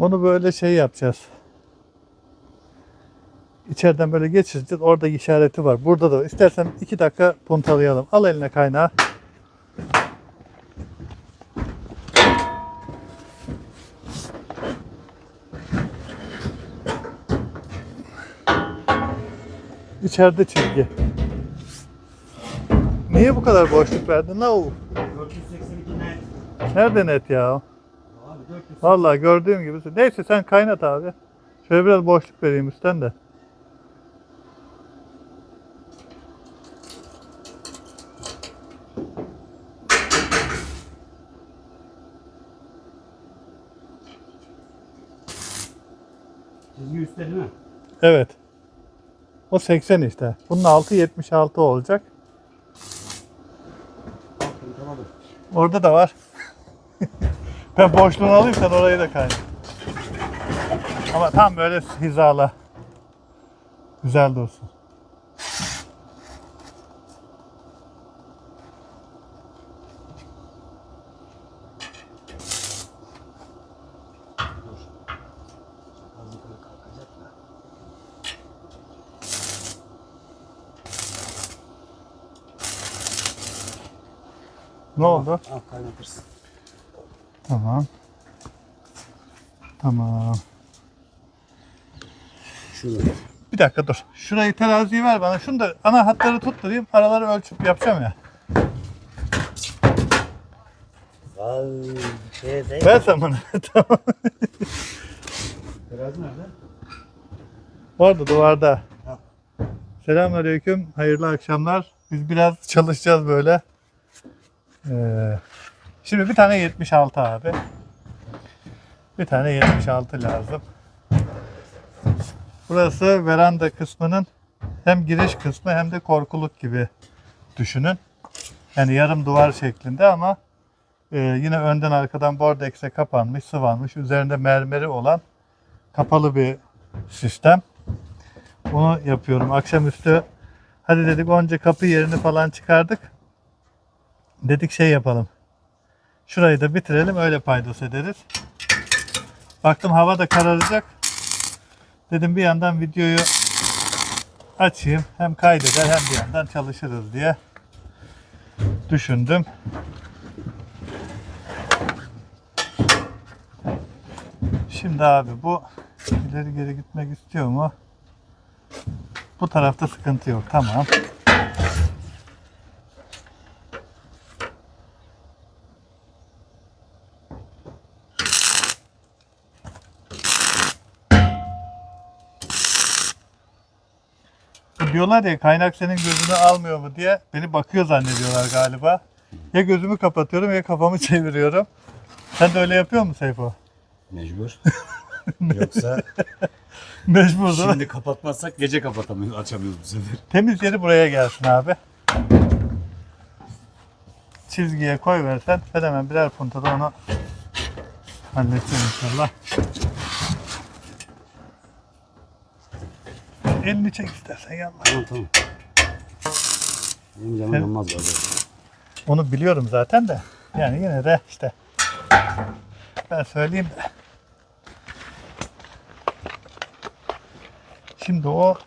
Onu böyle şey yapacağız. İçeriden böyle geçireceğiz. Orada işareti var. Burada da. İstersen iki dakika puntalayalım. Al eline kaynağı. İçeride çizgi. Niye bu kadar boşluk verdin la o? 482 net. Nerede net ya? Abi 400. Vallahi gördüğüm gibi. Neyse sen kaynat abi. Şöyle biraz boşluk vereyim üstten de. Çizgi üstte değil mi? Evet. O 80 işte. Bunun altı 76 olacak. Orada da var. ben boşluğunu alayım sen orayı da kaynat. Ama tam böyle hizala. Güzel dursun. Ne oldu? Al kaynatırsın. Tamam. Tamam. Şunu. Bir dakika dur. Şurayı teraziyi ver bana. Şunu da ana hatları tutturayım. Araları ölçüp yapacağım ya. Al şey. Ver sen bana. tamam. Terazi nerede? Orada duvarda. Ha. Selamünaleyküm. Hayırlı akşamlar. Biz biraz çalışacağız böyle. Ee, şimdi bir tane 76 abi. Bir tane 76 lazım. Burası veranda kısmının hem giriş kısmı hem de korkuluk gibi düşünün. Yani yarım duvar şeklinde ama e, yine önden arkadan bordex'e kapanmış, sıvanmış, üzerinde mermeri olan kapalı bir sistem. Bunu yapıyorum. Akşamüstü hadi dedik onca kapı yerini falan çıkardık. Dedik şey yapalım. Şurayı da bitirelim öyle paydos ederiz. Baktım hava da kararacak. Dedim bir yandan videoyu açayım. Hem kaydeder hem bir yandan çalışırız diye düşündüm. Şimdi abi bu ileri geri gitmek istiyor mu? Bu tarafta sıkıntı yok. Tamam. Diyorlar ya kaynak senin gözünü almıyor mu diye beni bakıyor zannediyorlar galiba. Ya gözümü kapatıyorum ya kafamı çeviriyorum. Sen de öyle yapıyor musun Seyfo? Mecbur. Yoksa Mecbur değil mi? şimdi kapatmazsak gece kapatamıyoruz, açamıyoruz bu sefer. Temiz yeri buraya gelsin abi. Çizgiye koy versen ben hemen birer puntada onu halledeceğim inşallah. Elini çek istersen yanma. Tamam tamam. Benim canım Sen- yanmaz böyle. Onu biliyorum zaten de. Yani yine de işte ben söyleyeyim de. Şimdi o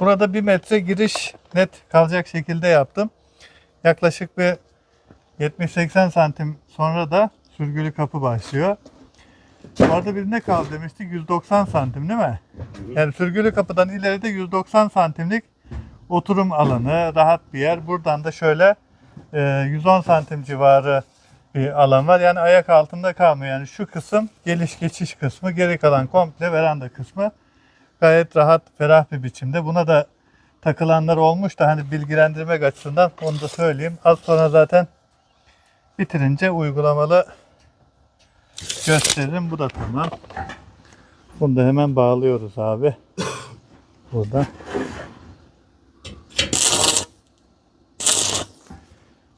burada bir metre giriş net kalacak şekilde yaptım. Yaklaşık bir 70-80 santim sonra da sürgülü kapı başlıyor. Orada bir ne kaldı demiştik? 190 santim değil mi? Yani sürgülü kapıdan ileride 190 santimlik oturum alanı, rahat bir yer. Buradan da şöyle e, 110 santim civarı bir alan var. Yani ayak altında kalmıyor. Yani şu kısım geliş geçiş kısmı, geri kalan komple veranda kısmı gayet rahat, ferah bir biçimde. Buna da takılanlar olmuş da hani bilgilendirmek açısından onu da söyleyeyim. Az sonra zaten bitirince uygulamalı gösteririm. Bu da tamam. Bunu da hemen bağlıyoruz abi. Burada.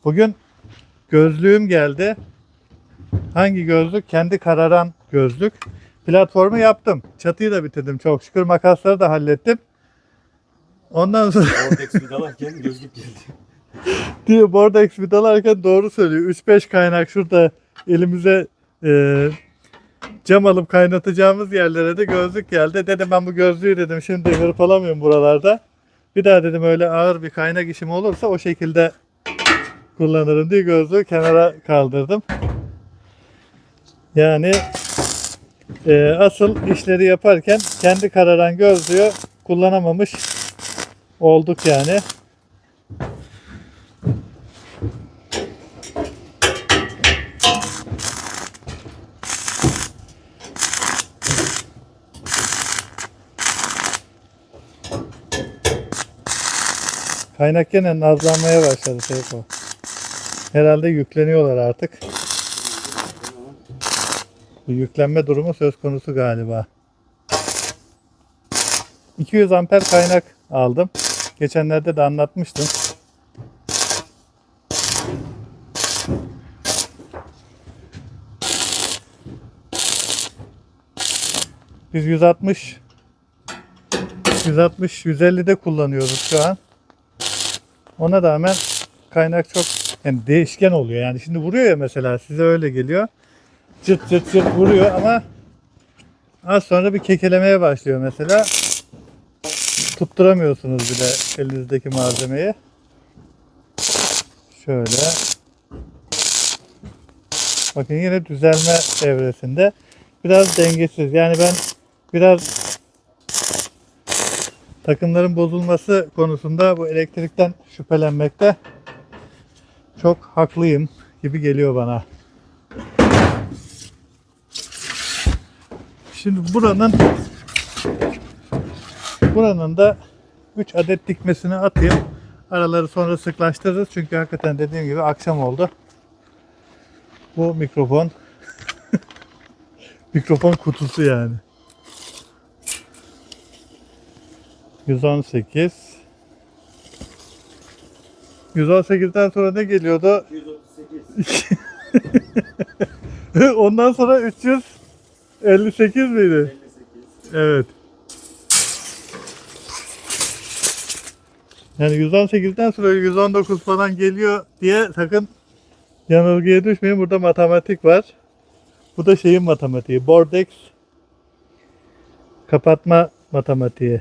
Bugün gözlüğüm geldi. Hangi gözlük? Kendi kararan gözlük. Platformu yaptım. Çatıyı da bitirdim çok şükür. Makasları da hallettim. Ondan sonra Vortex vidalarken gözlük geldi. diyor Bordex vidalarken doğru söylüyor. 3-5 kaynak şurada elimize e, cam alıp kaynatacağımız yerlere de gözlük geldi. Dedim ben bu gözlüğü dedim şimdi hırpalamıyorum buralarda. Bir daha dedim öyle ağır bir kaynak işim olursa o şekilde kullanırım diye gözlüğü kenara kaldırdım. Yani e, asıl işleri yaparken kendi kararan gözlüğü kullanamamış olduk yani. Kaynak gene nazlanmaya başladı Seyfo. Herhalde yükleniyorlar artık. Bu yüklenme durumu söz konusu galiba. 200 amper kaynak aldım. Geçenlerde de anlatmıştım. Biz 160 160 150'de kullanıyoruz şu an. Ona rağmen kaynak çok yani değişken oluyor. Yani şimdi vuruyor ya mesela size öyle geliyor. Çıt çıt çıt vuruyor ama az sonra bir kekelemeye başlıyor mesela. Tutturamıyorsunuz bile elinizdeki malzemeyi. Şöyle. Bakın yine düzelme evresinde. Biraz dengesiz. Yani ben biraz takımların bozulması konusunda bu elektrikten şüphelenmekte çok haklıyım gibi geliyor bana. Şimdi buranın buranın da 3 adet dikmesini atayım. Araları sonra sıklaştırırız. Çünkü hakikaten dediğim gibi akşam oldu. Bu mikrofon mikrofon kutusu yani. 118 118'den sonra ne geliyordu? 238. Ondan sonra 358 miydi? 58. Evet. Yani 118'den sonra 119 falan geliyor diye sakın yanılgıya düşmeyin. Burada matematik var. Bu da şeyin matematiği. Bordex kapatma matematiği.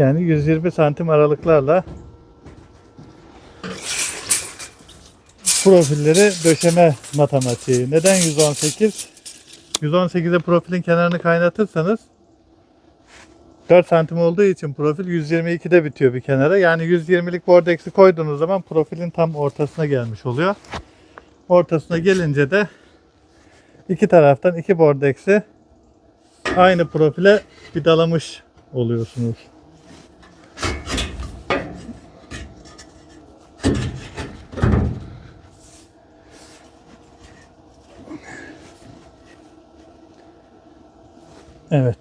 Yani 120 santim aralıklarla profilleri döşeme matematiği. Neden 118? 118'e profilin kenarını kaynatırsanız 4 santim olduğu için profil 122'de bitiyor bir kenara. Yani 120'lik bordex'i koyduğunuz zaman profilin tam ortasına gelmiş oluyor. Ortasına gelince de iki taraftan iki bordex'i aynı profile vidalamış oluyorsunuz. Evet.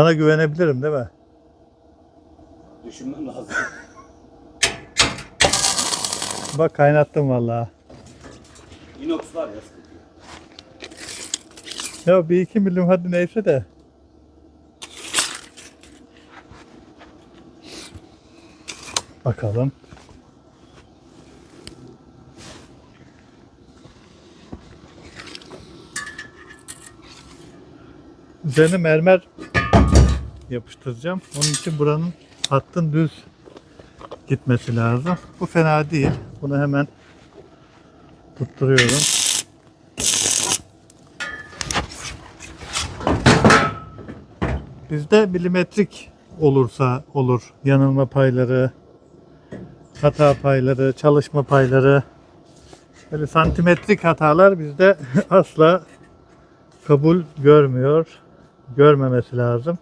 Sana güvenebilirim değil mi? Düşünmem lazım. Bak kaynattım vallahi. Inox var ya sıkıntı yok. Ya bir iki milim hadi neyse de. Bakalım. Üzerine mermer yapıştıracağım. Onun için buranın hattın düz gitmesi lazım. Bu fena değil. Bunu hemen tutturuyorum. Bizde milimetrik olursa olur. Yanılma payları, hata payları, çalışma payları. Böyle santimetrik hatalar bizde asla kabul görmüyor. Görmemesi lazım.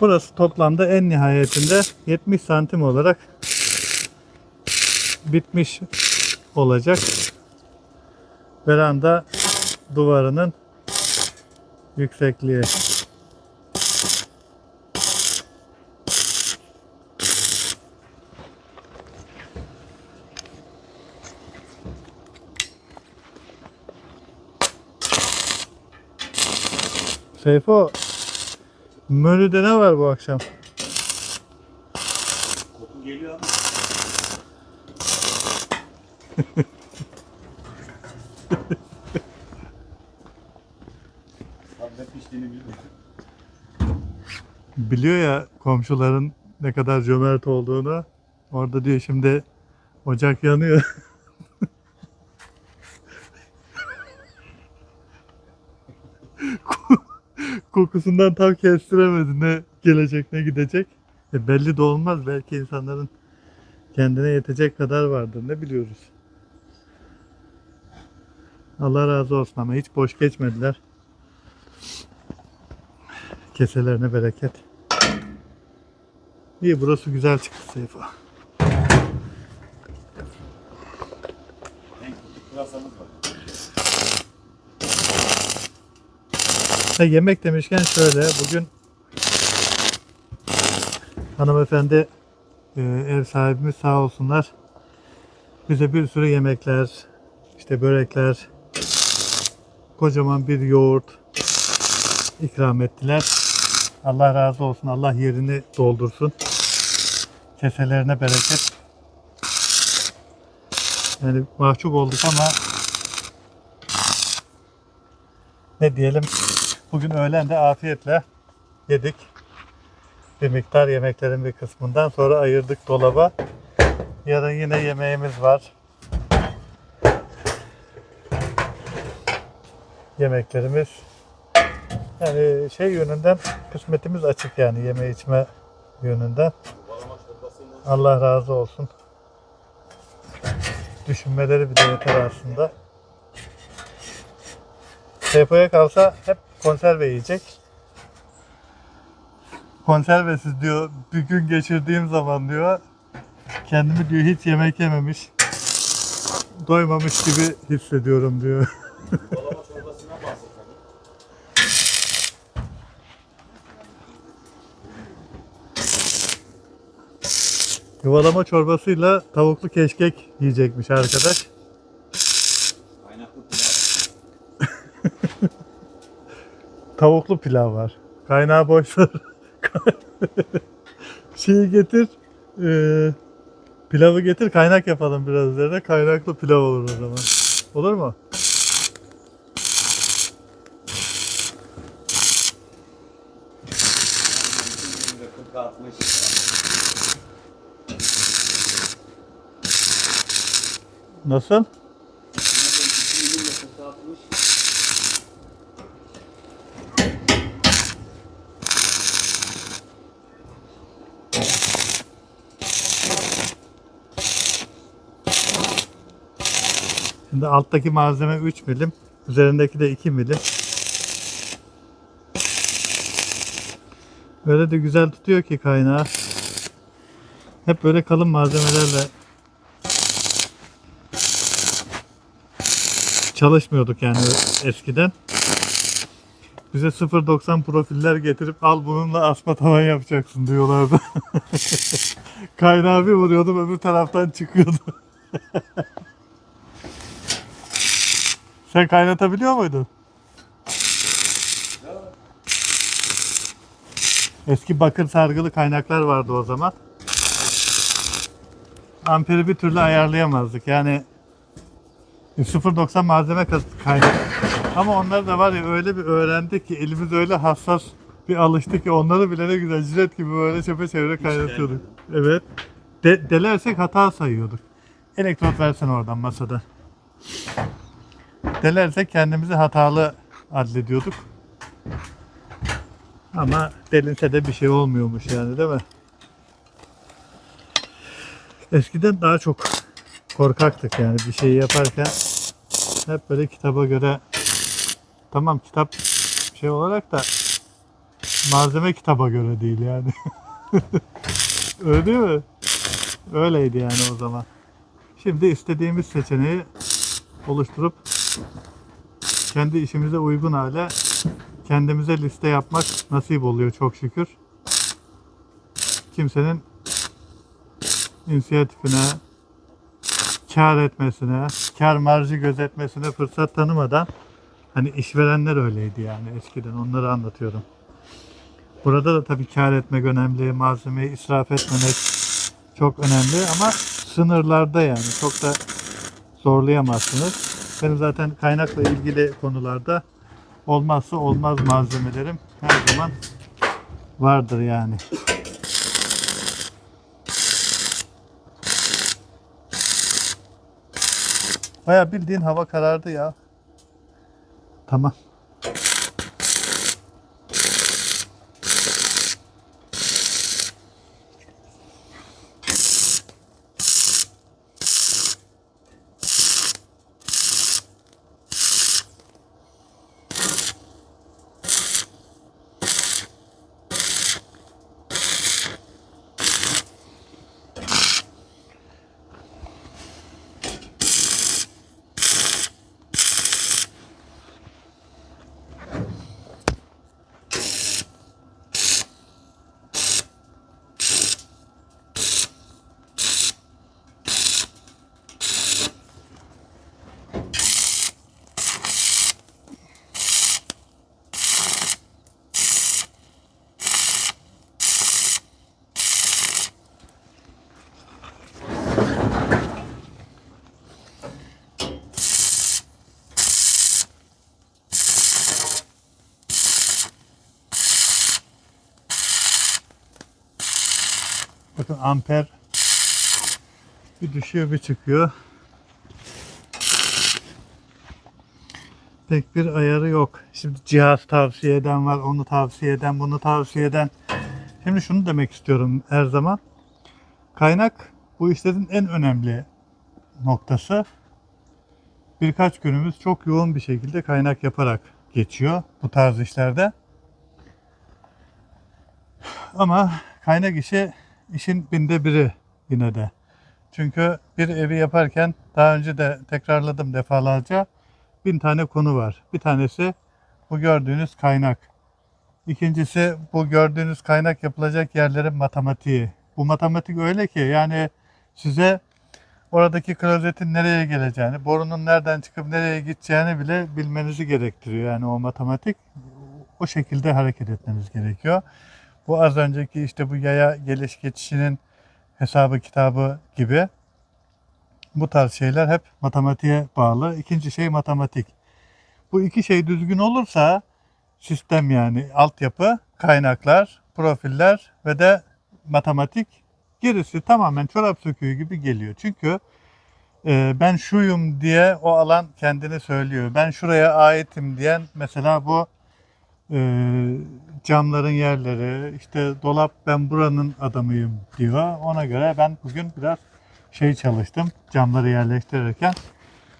Burası toplamda en nihayetinde 70 santim olarak bitmiş olacak. Veranda duvarının yüksekliği. Seyfo, menüde ne var bu akşam? Koku geliyor ama. Abi ne piştiğini bilmiyorum. Biliyor ya komşuların ne kadar cömert olduğunu. Orada diyor şimdi ocak yanıyor. Kokusundan tam kestiremedi ne gelecek ne gidecek. E belli de olmaz. Belki insanların kendine yetecek kadar vardır. Ne biliyoruz. Allah razı olsun ama hiç boş geçmediler. Keselerine bereket. İyi burası güzel çıktı Seyfo. En küçük pırasamız var. Ha, yemek demişken şöyle bugün hanımefendi e, ev sahibimiz sağ olsunlar bize bir sürü yemekler işte börekler kocaman bir yoğurt ikram ettiler. Allah razı olsun. Allah yerini doldursun. Keselerine bereket. Yani mahcup olduk ama ne diyelim Bugün öğlen de afiyetle yedik. Bir miktar yemeklerin bir kısmından sonra ayırdık dolaba. Yarın yine yemeğimiz var. Yemeklerimiz yani şey yönünden kısmetimiz açık yani yeme içme yönünden. Allah razı olsun. Düşünmeleri bir de yeter aslında. Depoya kalsa hep konserve yiyecek. Konservesiz diyor bir gün geçirdiğim zaman diyor kendimi diyor hiç yemek yememiş doymamış gibi hissediyorum diyor. Yuvalama çorbasıyla tavuklu keşkek yiyecekmiş arkadaş. Kaynaklı pilav. Tavuklu pilav var. Kaynağı boş. Şeyi getir. eee, pilavı getir kaynak yapalım biraz üzerine. Kaynaklı pilav olur o zaman. Olur mu? Şimdi 40 60. Nasıl? Nereden 40 60. Şimdi alttaki malzeme 3 milim. Üzerindeki de 2 milim. Böyle de güzel tutuyor ki kaynağı. Hep böyle kalın malzemelerle çalışmıyorduk yani eskiden. Bize 0.90 profiller getirip al bununla asma tavan yapacaksın diyorlardı. Kaynağı bir vuruyordum öbür taraftan çıkıyordu. Sen kaynatabiliyor muydun? Eski bakır sargılı kaynaklar vardı o zaman. Amperi bir türlü ayarlayamazdık. Yani 0.90 malzeme kaynak. Ama onlar da var ya öyle bir öğrendik ki elimiz öyle hassas bir alıştı ki onları bile ne güzel jilet gibi böyle çepeçevre kaynatıyorduk. Evet. De- delersek hata sayıyorduk. Elektrot versen oradan masada. Delersek kendimizi hatalı adlediyorduk. Ama delinse de bir şey olmuyormuş yani değil mi? Eskiden daha çok korkaktık yani bir şey yaparken hep böyle kitaba göre tamam kitap şey olarak da malzeme kitaba göre değil yani. Öyle değil mi? Öyleydi yani o zaman. Şimdi istediğimiz seçeneği oluşturup kendi işimize uygun hale kendimize liste yapmak nasip oluyor çok şükür. Kimsenin inisiyatifine, kar etmesine, kar marjı gözetmesine fırsat tanımadan hani işverenler öyleydi yani eskiden onları anlatıyorum. Burada da tabii kar etmek önemli, malzemeyi israf etmemek çok önemli ama sınırlarda yani çok da zorlayamazsınız. Benim zaten kaynakla ilgili konularda olmazsa olmaz malzemelerim her zaman vardır yani. Baya bildiğin hava karardı ya. Tamam. Bakın amper bir düşüyor bir çıkıyor. Pek bir ayarı yok. Şimdi cihaz tavsiye eden var, onu tavsiye eden, bunu tavsiye eden. Şimdi şunu demek istiyorum her zaman. Kaynak bu işlerin en önemli noktası. Birkaç günümüz çok yoğun bir şekilde kaynak yaparak geçiyor bu tarz işlerde. Ama kaynak işi işin binde biri yine de. Çünkü bir evi yaparken daha önce de tekrarladım defalarca bin tane konu var. Bir tanesi bu gördüğünüz kaynak. İkincisi bu gördüğünüz kaynak yapılacak yerlerin matematiği. Bu matematik öyle ki yani size oradaki klozetin nereye geleceğini, borunun nereden çıkıp nereye gideceğini bile bilmenizi gerektiriyor. Yani o matematik o şekilde hareket etmeniz gerekiyor. Bu az önceki işte bu yaya geliş geçişinin hesabı kitabı gibi bu tarz şeyler hep matematiğe bağlı. İkinci şey matematik. Bu iki şey düzgün olursa sistem yani altyapı, kaynaklar, profiller ve de matematik gerisi tamamen çorap söküğü gibi geliyor. Çünkü e, ben şuyum diye o alan kendini söylüyor. Ben şuraya aitim diyen mesela bu e, camların yerleri, işte dolap ben buranın adamıyım diyor. Ona göre ben bugün biraz şey çalıştım camları yerleştirirken.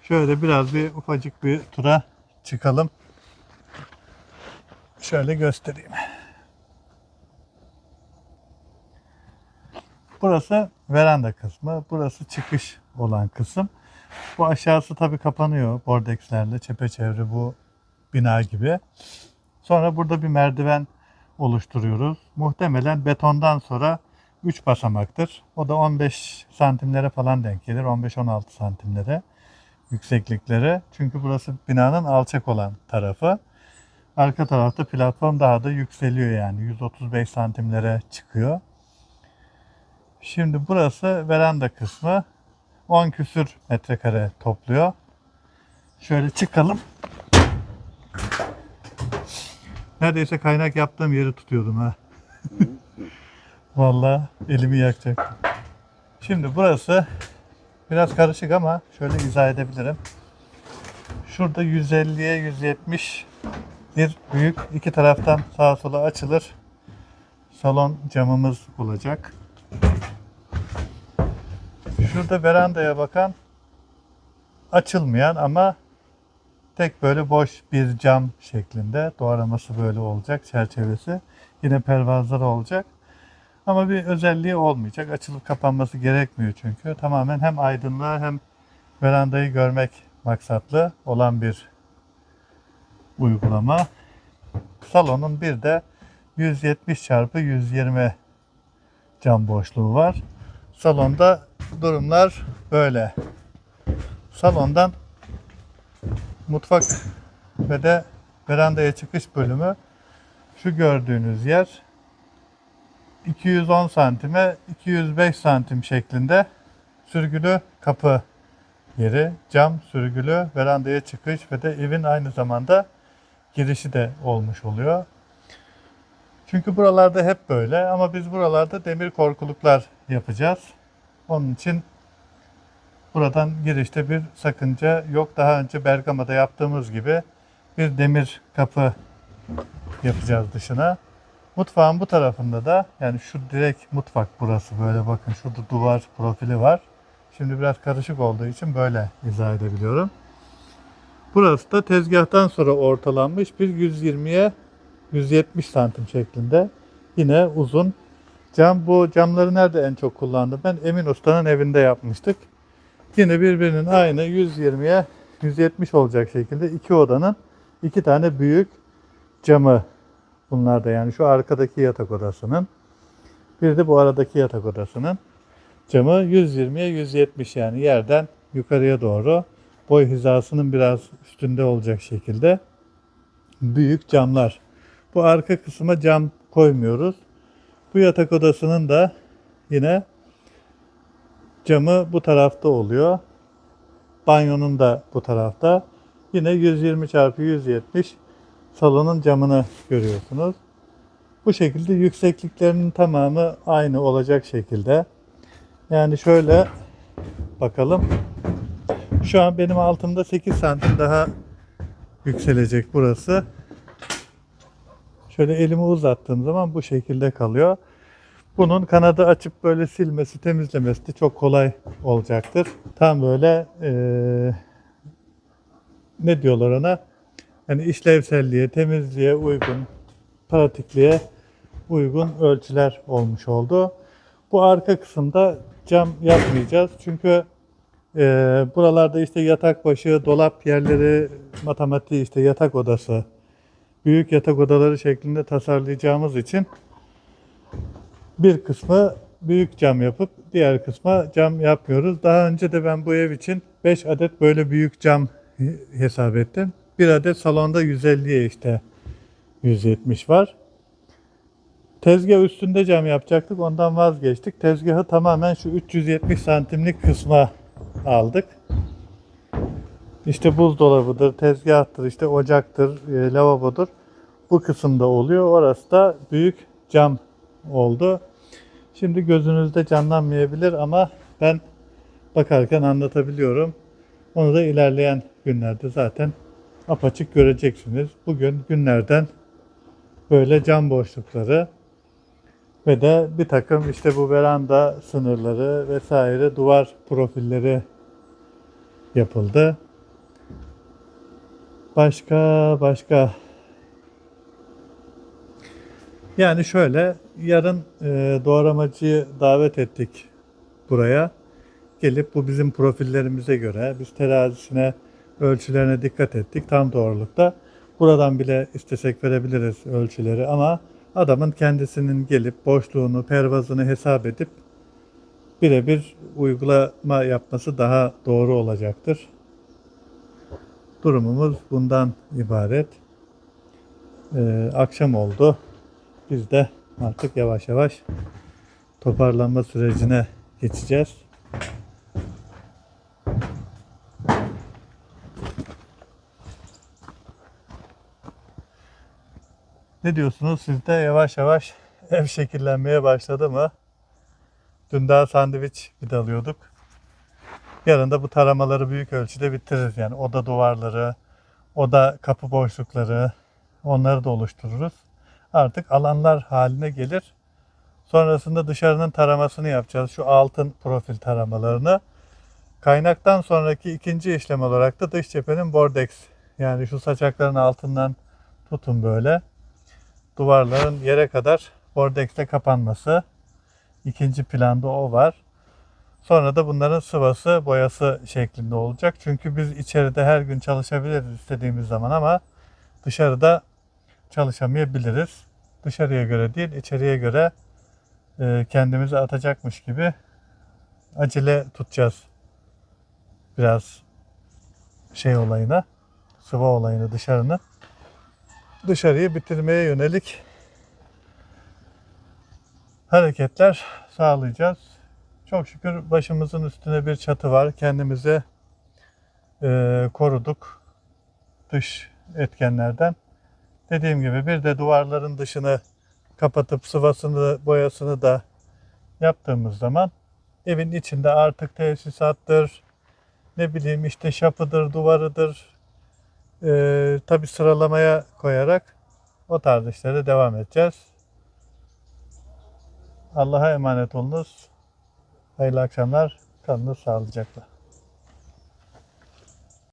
Şöyle biraz bir ufacık bir tura çıkalım. Şöyle göstereyim. Burası veranda kısmı, burası çıkış olan kısım. Bu aşağısı tabii kapanıyor bordekslerle çepeçevre bu bina gibi. Sonra burada bir merdiven oluşturuyoruz. Muhtemelen betondan sonra 3 basamaktır. O da 15 santimlere falan denk gelir. 15-16 santimlere yükseklikleri. Çünkü burası binanın alçak olan tarafı. Arka tarafta platform daha da yükseliyor yani. 135 santimlere çıkıyor. Şimdi burası veranda kısmı. 10 küsür metrekare topluyor. Şöyle çıkalım. Neredeyse kaynak yaptığım yeri tutuyordum ha. Vallahi elimi yakacak. Şimdi burası biraz karışık ama şöyle izah edebilirim. Şurada 150'ye 170 bir büyük iki taraftan sağa sola açılır. Salon camımız olacak. Şurada verandaya bakan açılmayan ama tek böyle boş bir cam şeklinde doğraması böyle olacak çerçevesi. Yine pervazları olacak. Ama bir özelliği olmayacak. Açılıp kapanması gerekmiyor çünkü. Tamamen hem aydınlığa hem verandayı görmek maksatlı olan bir uygulama. Salonun bir de 170 çarpı 120 cam boşluğu var. Salonda durumlar böyle. Salondan mutfak ve de verandaya çıkış bölümü şu gördüğünüz yer 210 santime 205 santim şeklinde sürgülü kapı yeri, cam sürgülü verandaya çıkış ve de evin aynı zamanda girişi de olmuş oluyor. Çünkü buralarda hep böyle ama biz buralarda demir korkuluklar yapacağız. Onun için buradan girişte bir sakınca yok. Daha önce Bergama'da yaptığımız gibi bir demir kapı yapacağız dışına. Mutfağın bu tarafında da yani şu direkt mutfak burası böyle bakın şurada duvar profili var. Şimdi biraz karışık olduğu için böyle izah edebiliyorum. Burası da tezgahtan sonra ortalanmış bir 120'ye 170 santim şeklinde. Yine uzun cam. Bu camları nerede en çok kullandım? Ben Emin Usta'nın evinde yapmıştık. Yine birbirinin aynı 120'ye 170 olacak şekilde iki odanın iki tane büyük camı bunlar da yani şu arkadaki yatak odasının bir de bu aradaki yatak odasının camı 120'ye 170 yani yerden yukarıya doğru boy hizasının biraz üstünde olacak şekilde büyük camlar. Bu arka kısma cam koymuyoruz. Bu yatak odasının da yine camı bu tarafta oluyor. Banyonun da bu tarafta. Yine 120 çarpı 170 salonun camını görüyorsunuz. Bu şekilde yüksekliklerinin tamamı aynı olacak şekilde. Yani şöyle bakalım. Şu an benim altımda 8 santim daha yükselecek burası. Şöyle elimi uzattığım zaman bu şekilde kalıyor. Bunun kanadı açıp böyle silmesi, temizlemesi de çok kolay olacaktır. Tam böyle eee, ne diyorlar ona? Yani işlevselliğe, temizliğe uygun, pratikliğe uygun ölçüler olmuş oldu. Bu arka kısımda cam yapmayacağız. Çünkü eee, buralarda işte yatak başı, dolap yerleri, matematiği işte yatak odası, büyük yatak odaları şeklinde tasarlayacağımız için bir kısmı büyük cam yapıp diğer kısma cam yapmıyoruz. Daha önce de ben bu ev için 5 adet böyle büyük cam hesap ettim. Bir adet salonda 150'ye işte 170 var. Tezgah üstünde cam yapacaktık. Ondan vazgeçtik. Tezgahı tamamen şu 370 santimlik kısma aldık. İşte buzdolabıdır, tezgahtır, işte ocaktır, e, lavabodur. Bu kısımda oluyor. Orası da büyük cam oldu. Şimdi gözünüzde canlanmayabilir ama ben bakarken anlatabiliyorum. Onu da ilerleyen günlerde zaten apaçık göreceksiniz. Bugün günlerden böyle cam boşlukları ve de bir takım işte bu veranda sınırları vesaire duvar profilleri yapıldı. Başka başka yani şöyle yarın e, doğramacıyı davet ettik buraya. Gelip bu bizim profillerimize göre biz terazisine ölçülerine dikkat ettik tam doğrulukta. Buradan bile istesek verebiliriz ölçüleri ama adamın kendisinin gelip boşluğunu, pervazını hesap edip birebir uygulama yapması daha doğru olacaktır. Durumumuz bundan ibaret. Ee, akşam oldu. Biz de artık yavaş yavaş toparlanma sürecine geçeceğiz. Ne diyorsunuz? Siz de yavaş yavaş ev şekillenmeye başladı mı? Dün daha sandviç vidalıyorduk. Yarın da bu taramaları büyük ölçüde bitiririz. Yani oda duvarları, oda kapı boşlukları onları da oluştururuz. Artık alanlar haline gelir. Sonrasında dışarının taramasını yapacağız. Şu altın profil taramalarını. Kaynaktan sonraki ikinci işlem olarak da dış cephenin bordex. Yani şu saçakların altından tutun böyle. Duvarların yere kadar bordexle kapanması. İkinci planda o var. Sonra da bunların sıvası, boyası şeklinde olacak. Çünkü biz içeride her gün çalışabiliriz istediğimiz zaman ama dışarıda çalışamayabiliriz. Dışarıya göre değil, içeriye göre e, kendimizi atacakmış gibi acele tutacağız. Biraz şey olayına, sıva olayını dışarını. Dışarıyı bitirmeye yönelik hareketler sağlayacağız. Çok şükür başımızın üstüne bir çatı var. Kendimize e, koruduk dış etkenlerden. Dediğim gibi bir de duvarların dışını kapatıp sıvasını, boyasını da yaptığımız zaman evin içinde artık tesisattır, ne bileyim işte şapıdır, duvarıdır, e, tabi sıralamaya koyarak o tarz işlere devam edeceğiz. Allah'a emanet olunuz. Hayırlı akşamlar. Kalınız sağlıcakla.